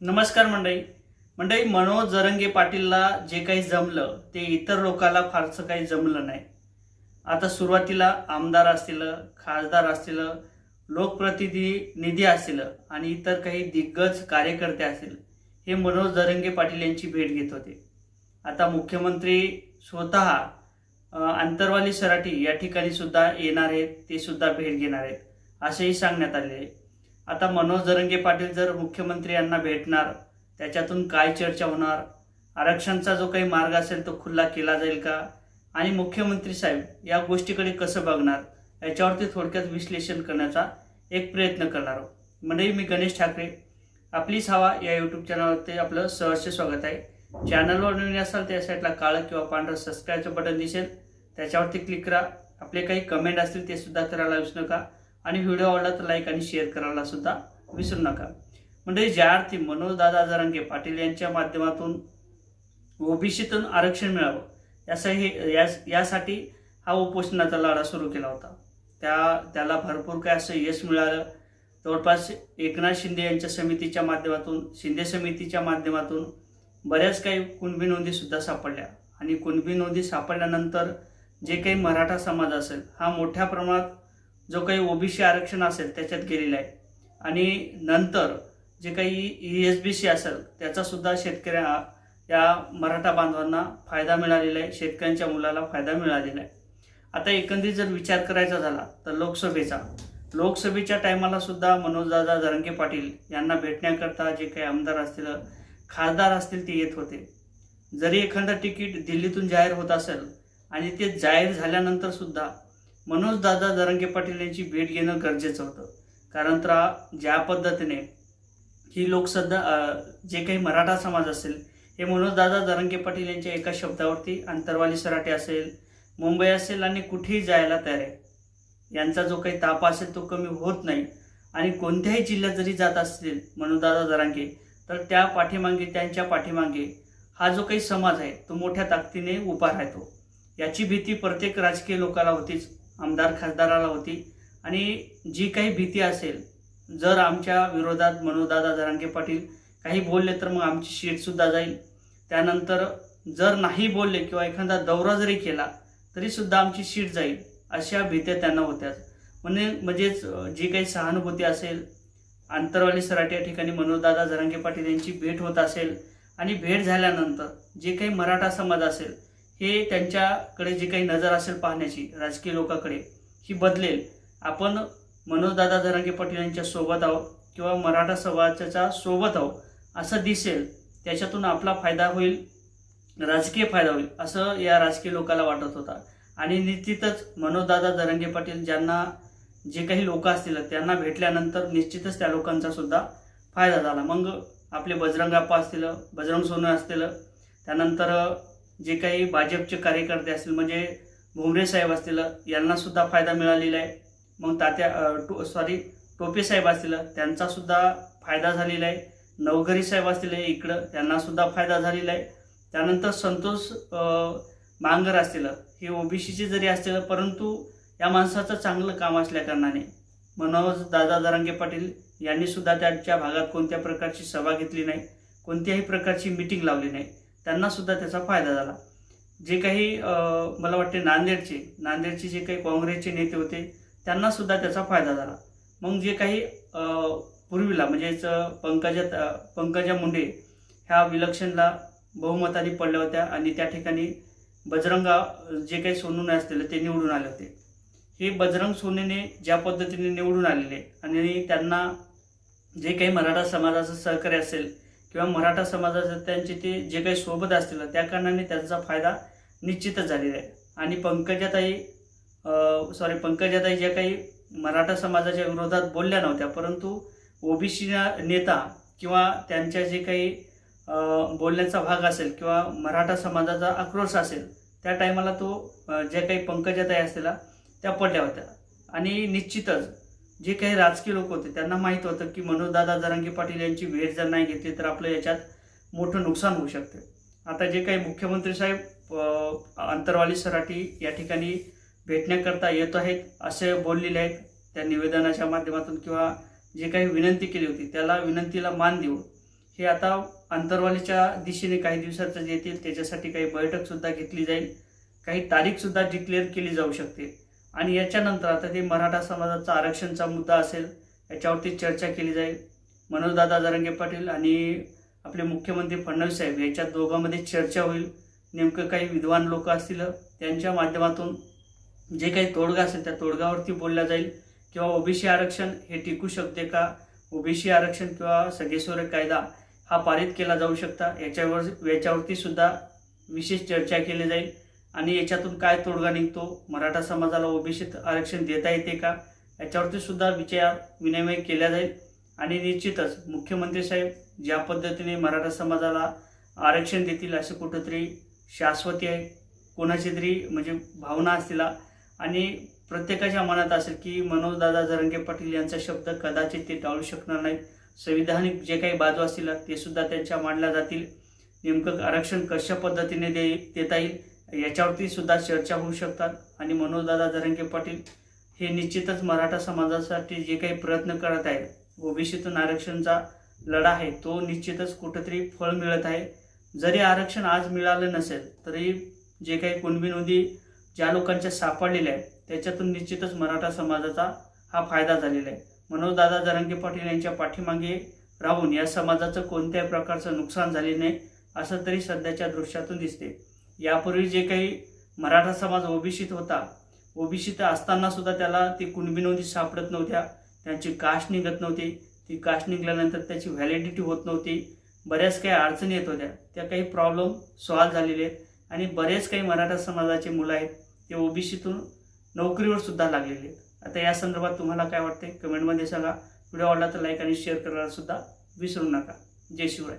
नमस्कार मंडळी. मंडळी मनोज जरंगे पाटीलला जे काही जमलं ते इतर लोकांना फारसं काही जमलं नाही. आता सुरुवातीला आमदार असतील खासदार असतील लोकप्रतिनिधी निधी असतील आणि इतर काही दिग्गज कार्यकर्ते असतील हे मनोज जरंगे पाटील यांची भेट घेत होते. आता मुख्यमंत्री स्वतः आंतरवाली सराठी या ठिकाणी सुद्धा येणार आहेत ते सुद्धा भेट घेणार आहेत असेही सांगण्यात आले. आहे आता मनोज दरंगे पाटील जर मुख्यमंत्री यांना भेटणार त्याच्यातून काय चर्चा होणार? आरक्षणचा जो काही मार्ग असेल तो खुल्ला केला जाईल का? आणि मुख्यमंत्री साहेब या गोष्टीकडे कसं बघणार? याच्यावरती थोडक्यात विश्लेषण करण्याचा एक प्रयत्न करणार आहोत. म्हणजे मी गणेश ठाकरे. आपलीच हवा या यूट्यूब चॅनलवरती आपलं सहर्ष स्वागत आहे. चॅनलवर नवीन असाल त्या साईडला काळं किंवा पांढरं सबस्क्राईबचं बटन दिसेल. त्याच्यावरती क्लिक करा. आपले काही कमेंट असतील ते सुद्धा करायला विसरू नका. आणि व्हिडिओ आवडला तर लाईक आणि शेअर करायला सुद्धा विसरू नका. म्हणजे ज्यार्थी मनोजदादा मनोज जरांगे पाटील यांच्या माध्यमातून ओबीसीतून आरक्षण मिळावं यासाठी यास यासाठी हा उपोषणाचा लढा सुरू केला होता. त्या त्याला भरपूर काय असं यश मिळालं. जवळपास एकनाथ शिंदे यांच्या समितीच्या माध्यमातून शिंदे समितीच्या माध्यमातून बऱ्याच काही कुणबी नोंदीसुद्धा सापडल्या. आणि कुणबी नोंदी सापडल्यानंतर जे काही मराठा समाज असेल हा मोठ्या प्रमाणात जो काही ओबीसी आरक्षण असेल त्याच्यात गेलेला आहे. आणि नंतर जे काही ई एस बी सी असेल त्याचासुद्धा शेतकऱ्या या मराठा बांधवांना फायदा मिळालेला आहे. शेतकऱ्यांच्या मुलाला फायदा मिळालेला आहे. आता एकंदरीत जर विचार करायचा झाला तर लोकसभेचा. लोकसभेच्या टायमाला सुद्धा मनोजदादा जरंगे पाटील यांना भेटण्याकरता जे काही आमदार असतील खासदार असतील ते येत होते. जरी एखादं तिकीट दिल्लीतून जाहीर होत असेल आणि ते जाहीर झाल्यानंतर सुद्धा मनोज दादा दरंगे पाटील यांची भेट घेणं गरजेचं होतं. कारण तर ज्या पद्धतीने ही लोकसद्धा जे काही मराठा समाज असेल हे मनोजदादा दादा पाटील यांच्या एका शब्दावरती अंतरवाली सराटे असेल मुंबई असेल आणि कुठेही जायला तयार आहे. यांचा जो काही ताप असेल तो कमी होत नाही. आणि कोणत्याही जिल्ह्यात जरी जात असतील मनोजदादा दादा तर त्या पाठीमागे त्यांच्या पाठीमागे हा जो काही समाज आहे तो मोठ्या ताकदीने उभा राहतो. याची भीती प्रत्येक राजकीय लोकाला होतीच. आमदार खासदाराला होती. आणि जी काही भीती असेल जर आमच्या विरोधात मनोदादा जरांगे पाटील काही बोलले तर मग आमची शीटसुद्धा जाईल. त्यानंतर जर नाही बोलले किंवा एखादा दौरा जरी केला तरीसुद्धा आमची शीट जाईल अशा भीत्या त्यांना होत्याच म्हणजे म्हणजेच जी काही सहानुभूती असेल आंतरवाली सराट या ठिकाणी मनोदादा जरांगे पाटील यांची भेट होत असेल आणि भेट झाल्यानंतर जे काही मराठा समाज असेल हे त्यांच्याकडे जी काही नजर असेल पाहण्याची राजकीय लोकांकडे ही बदलेल. आपण मनोजदादा जरांगे पाटील यांच्या सोबत आहोत किंवा मराठा समाजाच्या सोबत आहोत असं दिसेल त्याच्यातून आपला फायदा होईल राजकीय फायदा होईल असं या राजकीय लोकाला वाटत होता. आणि निश्चितच मनोजदादा धरंगे पाटील ज्यांना जे काही लोक असतील त्यांना भेटल्यानंतर निश्चितच त्या लोकांचा सुद्धा फायदा झाला. मग आपले बजरंगाप्पा असतील बजरंग सोनं असतील त्यानंतर जे काही भाजपचे कार्यकर्ते असतील म्हणजे भुमरे साहेब असतील यांना सुद्धा फायदा मिळालेला आहे. मग तात्या टो सॉरी टोपे साहेब असतील त्यांचा सुद्धा फायदा झालेला आहे. नवघरी साहेब असतील इकडं त्यांना सुद्धा फायदा झालेला आहे. त्यानंतर संतोष मांगर असतील हे ओबीसीचे जरी असतील परंतु या माणसाचं चांगलं काम असल्याकारणाने मनोज दादा जरांगे पाटील यांनी सुद्धा त्यांच्या भागात कोणत्या प्रकारची सभा घेतली नाही कोणत्याही प्रकारची मिटिंग लावली नाही. त्यांना सुद्धा त्याचा फायदा झाला. जे काही मला वाटते नांदेडचे नांदेडचे जे काही काँग्रेसचे नेते होते त्यांना सुद्धा त्याचा फायदा झाला. मग जे काही पूर्वीला म्हणजेच पंकजा पंकजा मुंडे ह्या विलक्षणला बहुमताने पडल्या होत्या आणि त्या ठिकाणी बजरंगा जे काही सोनूने असतील ते निवडून आले होते. हे बजरंग सोनेने ज्या पद्धतीने निवडून आलेले आणि त्यांना जे काही मराठा समाजाचं सहकार्य असेल किंवा मराठा समाजाचं त्यांचे ते जे काही सोबत असतील त्या कारणाने त्यांचा फायदा निश्चितच झालेला आहे. आणि पंकजाताई सॉरी पंकजाताई ज्या काही मराठा समाजाच्या विरोधात बोलल्या नव्हत्या परंतु ओबीसी नेता किंवा त्यांच्या जे काही बोलण्याचा भाग असेल किंवा मराठा समाजाचा आक्रोश असेल त्या टायमाला तो ज्या काही पंकजाताई असतील त्या पडल्या होत्या. आणि निश्चितच जे काही राजकीय लोक होते त्यांना माहीत होतं की मनोजदादा जरांगे पाटील यांची भेट जर नाही घेतली तर आपलं याच्यात मोठं नुकसान होऊ शकते. आता जे काही मुख्यमंत्री साहेब अंतरवाली सराठी या ठिकाणी भेटण्याकरता येत आहेत असे बोललेले आहेत त्या निवेदनाच्या माध्यमातून किंवा जे काही विनंती केली होती त्याला विनंतीला मान देऊन हे आता अंतरवालीच्या दिशेने काही दिवसातच येतील त्याच्यासाठी काही बैठकसुद्धा घेतली जाईल काही तारीखसुद्धा डिक्लेअर केली जाऊ शकते. आणि याच्यानंतर आता ते मराठा समाजाचा आरक्षणचा मुद्दा असेल याच्यावरती चर्चा केली जाईल. मनोजदादा जरंगे पाटील आणि आपले मुख्यमंत्री फडणवीस साहेब याच्या दोघांमध्ये चर्चा होईल. नेमकं काही विद्वान लोक असतील त्यांच्या माध्यमातून जे काही तोडगा असेल त्या तोडगावरती बोलल्या जाईल. किंवा ओबीसी आरक्षण हे टिकू शकते का? ओबीसी आरक्षण किंवा सगेश्वर कायदा हा पारित केला जाऊ शकता. याच्यावर याच्यावरती सुद्धा विशेष चर्चा केली जाईल. आणि याच्यातून काय तोडगा निघतो? मराठा समाजाला ओबीसीत आरक्षण देता येते का? याच्यावरती सुद्धा विचार विनिमय केला जाईल. आणि निश्चितच मुख्यमंत्री साहेब ज्या पद्धतीने मराठा समाजाला आरक्षण देतील असे कुठंतरी शाश्वती आहे. कोणाची तरी म्हणजे भावना असतील. आणि प्रत्येकाच्या मनात असेल की मनोजदादा जरंगे पाटील यांचा शब्द कदाचित ते टाळू शकणार नाहीत. संविधानिक जे काही बाजू असतील ते सुद्धा त्यांच्या मांडल्या जातील. नेमकं आरक्षण कशा पद्धतीने दे देता येईल? याच्यावरती सुद्धा चर्चा होऊ शकतात. आणि मनोजदादा जरंगे पाटील हे निश्चितच मराठा समाजासाठी जे काही प्रयत्न करत आहेत ओबीसीतून आरक्षणचा लढा आहे तो निश्चितच कुठंतरी फळ मिळत आहे. जरी आरक्षण आज मिळालं नसेल तरी जे काही कुणबी नोंदी ज्या लोकांच्या सापडलेल्या आहेत त्याच्यातून निश्चितच मराठा समाजाचा हा फायदा झालेला आहे. मनोजदादा जरंगे पाटील यांच्या पाठीमागे राहून या समाजाचं कोणत्याही प्रकारचं नुकसान झाले नाही असं तरी सध्याच्या दृश्यातून दिसते यापूर्वी जे काही मराठा समाज ओबीसीत होता ओबीसीत असताना सुद्धा त्याला ती कुणबी नोंदी सापडत नव्हत्या त्यांची कास्ट निघत नव्हती ती कास्ट निघाल्यानंतर त्याची व्हॅलिडिटी होत नव्हती बऱ्याच काही अडचणी येत होत्या त्या काही प्रॉब्लेम सॉल्व्ह झालेले आहेत आणि बरेच काही मराठा समाजाचे मुलं आहेत ते ओबीसीतून नोकरीवर सुद्धा लागलेले आहेत. आता या संदर्भात तुम्हाला काय वाटते कमेंटमध्ये सांगा. व्हिडिओ आवडला तर लाईक आणि शेअर करायला सुद्धा विसरू नका. जय शिवराय.